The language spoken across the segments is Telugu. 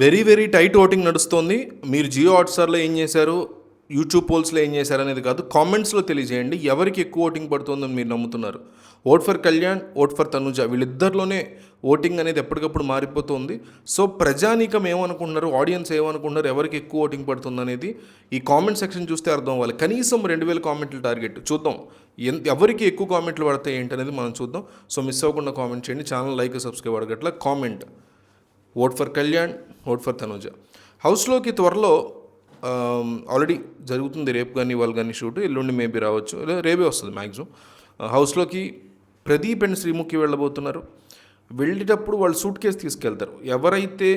వెరీ వెరీ టైట్ ఓటింగ్ నడుస్తోంది. మీరు జియో హాట్స్టార్లో ఏం చేశారు? యూట్యూబ్ పోల్స్లో ఏం చేశారు అనేది కాదు కామెంట్స్లో తెలియజేయండి. ఎవరికి ఎక్కువ ఓటింగ్ పడుతుందని మీరు నమ్ముతున్నారు. Vote for Kalyan vote for Tanuja వీళ్ళిద్దరిలోనే voting అనేది ఎప్పటికప్పుడు మారిపోతుంది. సో ప్రజానీకం ఏమనుకుంటున్నారు? ఆడియన్స్ ఏమనుకుంటున్నారు? ఎవరికి ఎక్కువ ఓటింగ్ పడుతుంది అనేది ఈ కామెంట్ సెక్షన్ చూస్తే అర్థం అవ్వాలి. కనీసం రెండు వేల కామెంట్లు టార్గెట్ చూద్దాం. ఎంత ఎవరికి ఎక్కువ కామెంట్లు పడతాయి ఏంటి అనేది మనం చూద్దాం. సో మిస్ అవ్వకుండా కామెంట్ చేయండి. Channel like subscribe అడగట్ల. Comment. Vote for Kalyan vote for Tanuja. హౌస్లోకి త్వరలో ఆల్రెడీ జరుగుతుంది రేపు కానీ ఇవాళ కానీ షూట్. ఎల్లుండి మేబీ రావచ్చు. లేదా రేపే వస్తుంది మ్యాక్సిమం హౌస్లోకి ప్రదీప్ అండ్ శ్రీముఖి వెళ్ళబోతున్నారు. వెళ్ళేటప్పుడు వాళ్ళు సూట్ కేసు తీసుకెళ్తారు. ఎవరైతే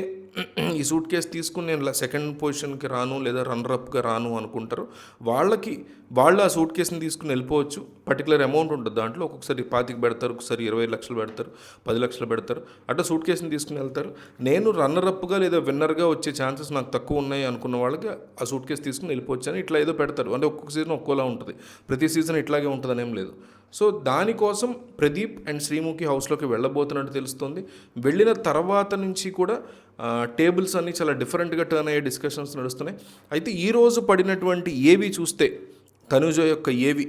ఈ సూట్ కేసు తీసుకుని నేను సెకండ్ పొజిషన్కి రాను లేదా రన్నర్అప్గా రాను అనుకుంటారు. వాళ్ళకి వాళ్ళు ఆ సూట్ కేసుని తీసుకుని వెళ్ళిపోవచ్చు. పర్టికులర్ అమౌంట్ ఉంటుంది. దాంట్లో ఒక్కొక్కసారి పాతికి పెడతారు ఒకసారి ఇరవై లక్షలు పెడతారు పది లక్షలు పెడతారు. అట్లా సూట్ కేసుని తీసుకుని వెళ్తారు. నేను రన్నర్ అప్గా లేదా విన్నర్గా వచ్చే ఛాన్సెస్ నాకు తక్కువ ఉన్నాయి అనుకున్న వాళ్ళకి ఆ సూట్ కేసు తీసుకుని వెళ్ళిపోవచ్చు అని ఇట్లా ఏదో పెడతారు. అంటే ఒక్కొక్క సీజన్ ఒక్కోలా ఉంటుంది. ప్రతి సీజన్ ఇట్లాగే ఉంటుందని ఏం లేదు. సో దానికోసం ప్రదీప్ అండ్ శ్రీముఖి హౌస్లోకి వెళ్ళబోతున్నట్టు తెలుస్తుంది. వెళ్ళిన తర్వాత నుంచి కూడా టేబుల్స్ అన్నీ చాలా డిఫరెంట్గా టర్న్ అయ్యే డిస్కషన్స్ నడుస్తున్నాయి. అయితే ఈరోజు పడినటువంటి ఏవి చూస్తే తనుజ యొక్క ఏవి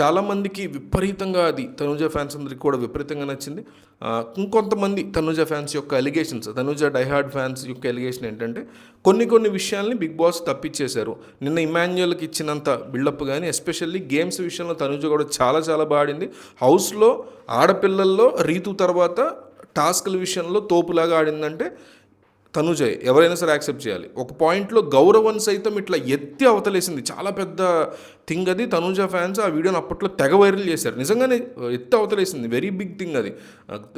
చాలామందికి విపరీతంగా అది తనుజ ఫ్యాన్స్ అందరికి కూడా విపరీతంగా నచ్చింది. ఇంకొంతమంది తనుజ ఫ్యాన్స్ యొక్క ఎలిగేషన్స్ తనుజ డైహార్డ్ ఫ్యాన్స్ యొక్క ఎలిగేషన్ ఏంటంటే కొన్ని కొన్ని విషయాల్ని బిగ్ బాస్ తప్పించేశారు. నిన్న ఇమాన్యుయల్కి ఇచ్చినంత బిల్డప్ కానీ ఎస్పెషల్లీ గేమ్స్ విషయంలో తనుజ కూడా చాలా చాలా బాడింది హౌస్లో ఆడపిల్లల్లో రీతు తర్వాత టాస్క్ల విషయంలో తోపులాగా ఆడిందంటే తనుజ ఎవరైనా సరే యాక్సెప్ట్ చేయాలి. ఒక పాయింట్లో గౌరవం సైతం ఇట్లా ఎత్తి అవతలేసింది. చాలా పెద్ద థింగ్ అది. తనుజ ఫ్యాన్స్ ఆ వీడియోని అప్పట్లో తెగ వైరల్ చేశారు. నిజంగానే ఎత్తి అవతలేసింది. వెరీ బిగ్ థింగ్ అది.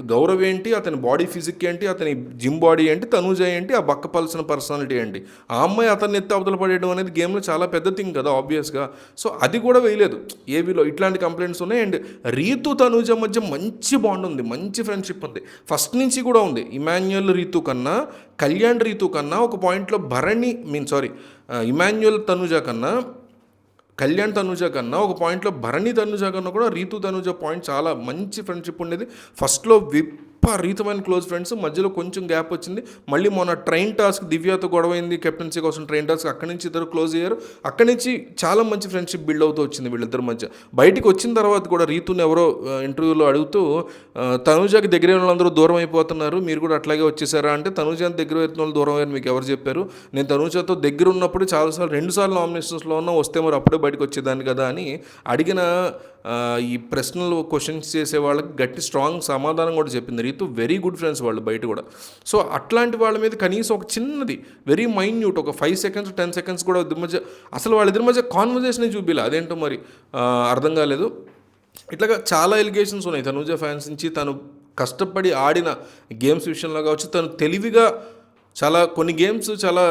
గౌరవ్ ఏంటి అతని బాడీ ఫిజిక్ ఏంటి అతని జిమ్ బాడీ ఏంటి తనుజ ఏంటి ఆ బక్కపల్సిన పర్సనాలిటీ ఏంటి. ఆ అమ్మాయి అతన్ని ఎత్తి అవతల పడేయడం అనేది గేమ్లో చాలా పెద్ద థింగ్ కదా ఆబ్వియస్గా సో అది కూడా వేయలేదు. ఏబీలో ఇట్లాంటి కంప్లైంట్స్ ఉన్నాయి. అండ్ రీతు తనుజ మధ్య మంచి బాండ్ ఉంది. మంచి ఫ్రెండ్షిప్ ఉంది. ఫస్ట్ నుంచి కూడా ఉంది. ఇమాన్యుయల్ రీతు కన్నా కళ్యాణ్ రీతు కన్నా ఒక పాయింట్లో భరణి మీన్ సారీ ఇమాన్యుయల్ తనుజ కన్నా కళ్యాణ్ తనుజ కన్నా ఒక పాయింట్లో భరణి తనుజ కన్నా కూడా రీతు తనుజ పాయింట్ చాలా మంచి ఫ్రెండ్షిప్ ఉండేది. ఫస్ట్లో విపరీతమైన క్లోజ్ ఫ్రెండ్స్. మధ్యలో కొంచెం గ్యాప్ వచ్చింది. మళ్ళీ మొన్న ట్రైన్ టాస్క్ దివ్యతో గొడవైంది. కెప్టెన్సీ కోసం ట్రైన్ టాస్క్ అక్కడి నుంచి ఇద్దరు క్లోజ్ అయ్యారు. అక్కడి నుంచి చాలా మంచి ఫ్రెండ్షిప్ బిల్డ్ అవుతూ వచ్చింది వీళ్ళిద్దరి మధ్య. బయటికి వచ్చిన తర్వాత కూడా రీతుని ఎవరో ఇంటర్వ్యూలో అడుగుతూ తనుజాకి దగ్గర వాళ్ళందరూ దూరం అయిపోతున్నారు. మీరు కూడా అట్లాగే వచ్చేసారా అంటే తనుజ దగ్గర వాళ్ళు దూరం అయ్యారు. మీకు ఎవరు చెప్పారు? నేను తనుజాతో దగ్గర ఉన్నప్పుడు చాలాసార్లు రెండుసార్లు నామినేషన్స్లో ఉన్నా వస్తే మరి అప్పుడే బయటకు వచ్చేదాన్ని కదా అని అడిగిన ఈ ప్రశ్నలు క్వశ్చన్స్ చేసే వాళ్ళకి గట్టి స్ట్రాంగ్ సమాధానం కూడా చెప్పింది. రీతు వెరీ గుడ్ ఫ్రెండ్స్ వాళ్ళు బయట కూడా. సో అట్లాంటి వాళ్ళ మీద కనీసం ఒక చిన్నది వెరీ మైన్యూట్ ఒక ఫైవ్ సెకండ్స్ టెన్ సెకండ్స్ కూడా ఇద్దరి మధ్య అసలు వాళ్ళిద్దరి మధ్య కాన్వర్జేషన్ చూపిలే అదేంటో మరి అర్థం కాలేదు. ఇట్లాగా చాలా ఎలిగేషన్స్ ఉన్నాయి. తనుజ ఫ్యాన్స్ నుంచి తను కష్టపడి ఆడిన గేమ్స్ విషయంలో కావచ్చు తను తెలివిగా చాలా కొన్ని గేమ్స్ చాలా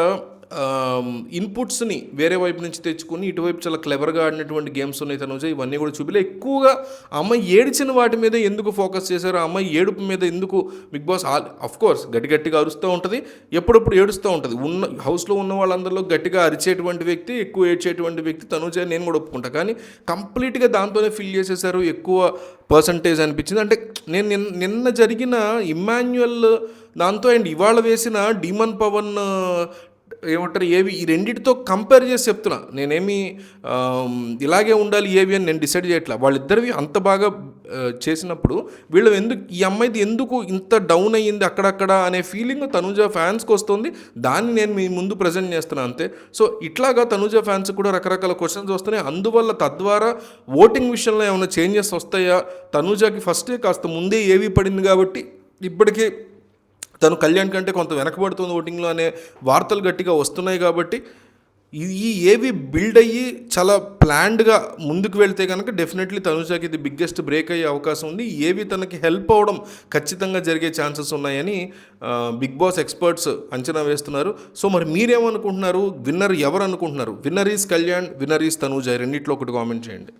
ఇన్పుట్స్ని వేరే వైపు నుంచి తెచ్చుకొని ఇటువైపు చాలా క్లెవర్గా ఆడినటువంటి గేమ్స్ ఉన్నాయి తను ఇవన్నీ కూడా చూపిలే ఎక్కువగా అమ్మాయి ఏడిచిన వాటి మీద ఎందుకు ఫోకస్ చేశారు ఆ అమ్మాయి ఏడుపు మీద ఎందుకు బిగ్ బాస్ అఫ్ కోర్స్ గట్టి గట్టిగా అరుస్తూ ఉంటుంది ఎప్పుడప్పుడు ఏడుస్తూ ఉంటుంది. ఉన్న హౌస్లో ఉన్న వాళ్ళందరిలో గట్టిగా అరిచేటువంటి వ్యక్తి ఎక్కువ ఏడ్చేటువంటి వ్యక్తి తనుజ నేను కూడా ఒప్పుకుంటా. కానీ కంప్లీట్గా దాంతోనే ఫిల్ చేసేసారు ఎక్కువ పర్సంటేజ్ అనిపించింది. అంటే నేను నిన్న నిన్న జరిగిన ఇమాన్యువల్ దాంతో అండ్ ఇవాళ వేసిన డీమన్ పవన్ ఏమంటారు ఏవి ఈ రెండింటితో కంపేర్ చేసి చెప్తున్నా. నేనేమి ఇలాగే ఉండాలి ఏవి అని నేను డిసైడ్ చేయట్లా. వాళ్ళిద్దరివి అంత బాగా చేసినప్పుడు వీళ్ళు ఎందుకు ఈ అమ్మాయిది ఎందుకు ఇంత డౌన్ అయ్యింది అక్కడక్కడ అనే ఫీలింగ్ తనుజ ఫ్యాన్స్కి వస్తుంది. దాన్ని నేను మీ ముందు ప్రజెంట్ చేస్తున్నాను అంతే. సో ఇట్లాగా తనుజ ఫ్యాన్స్ కూడా రకరకాల క్వశ్చన్స్ వస్తున్నాయి. అందువల్ల తద్వారా ఓటింగ్ విషయంలో ఏమైనా చేంజెస్ వస్తాయా? తనుజాకి ఫస్టే కాస్త ముందే ఏవి పడింది కాబట్టి ఇప్పటికీ తను కళ్యాణ్ కంటే కొంత వెనకబడుతుంది ఓటింగ్లో అనే వార్తలు గట్టిగా వస్తున్నాయి కాబట్టి ఈ- ఏవి బిల్డ్ అయ్యి చాలా ప్లాన్డ్గా ముందుకు వెళ్తే కనుక డెఫినెట్లీ తనుజాకి ఇది బిగ్గెస్ట్ బ్రేక్ అయ్యే అవకాశం ఉంది. ఏవి తనకి హెల్ప్ అవ్వడం ఖచ్చితంగా జరిగే ఛాన్సెస్ ఉన్నాయని బిగ్ బాస్ ఎక్స్పర్ట్స్ అంచనా వేస్తున్నారు. సో మరి మీరేమనుకుంటున్నారు? విన్నర్ ఎవరు అనుకుంటున్నారు winner is Kalyan winner is Tanuja. రెండింటిలో రెండిట్లో ఒకటి కామెంట్ చేయండి.